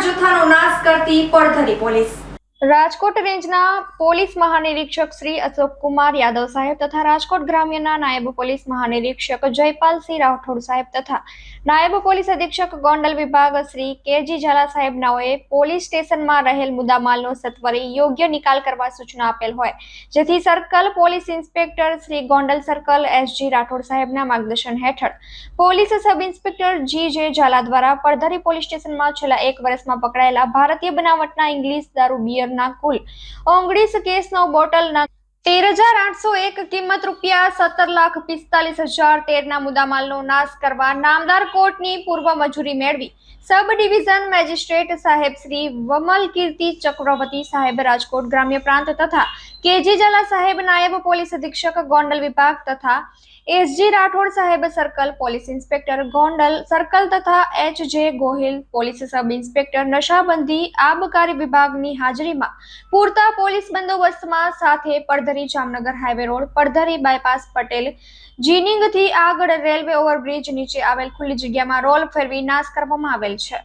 જથ્થાનો નાશ કરતી પડધરી પોલીસ. રાજકોટ રેન્જના પોલીસ મહાનિરીક્ષક શ્રી અશોક કુમાર યાદવ સાહેબ તથા રાજકોટ ગ્રામ્યના નાયબ પોલીસ મહાનિરીક્ષક જયપાલસિંહ રાઠોડ સાહેબ તથા નાયબ પોલીસ અધિક્ષક ગોંડલ વિભાગ શ્રી કેજી ઝાલા સાહેબ નાઓએ પોલીસ સ્ટેશનમાં રહેલ મુદ્દામાલનો સત્વરે યોગ્ય નિકાલ કરવા સૂચના આપેલ હોય. જેથી circle police inspector Shri Gondal circle SG Rathod સાહેબના માર્ગદર્શન હેઠળ પોલીસ સબ ઇન્સ્પેક્ટર જી જે ઝાલા દ્વારા પડધરી પોલીસ સ્ટેશનમાં છેલ્લા એક વર્ષમાં પકડાયેલા ભારતીય બનાવટના ઇંગ્લિશ દારૂ બિયરના કુલ. ઓગણીસ કેસનો બોટલના તેર હજાર આઠસો એક કિંમત રૂપિયા સત્તર લાખ પિસ્તાલીસ હજાર તેરના મુદ્દામાલનો નાશ કરવા નામદાર કોર્ટની પૂર્વ મજૂરી મેળવી. સબ ડિવિઝન મેજિસ્ટ્રેટ સાહેબ શ્રી વમલ કીર્તિ ચક્રવર્તી સાહેબ રાજકોટ ગ્રામ્ય પ્રાંત તથા કેજી ઝાલા સાહેબ નાયબ પોલીસ અધિક્ષક ગોંડલ વિભાગ તથા એસજી રાઠોડ સાહેબ circle police inspector Gondal circle તથા H J Gohil police sub inspector નશાબંધી આબકારી વિભાગની હાજરીમાં પૂરતા પોલીસ બંદોબસ્તમાં સાથે Paddhari Jamnagar highway road Paddhari bypass Patel જીનિંગથી આગળ રેલવે ઓવરબ્રિજ નીચે આવેલ ખુલ્લી જગ્યામાં રોલ ફેરવી નાશ કરવામાં આવેલ છે.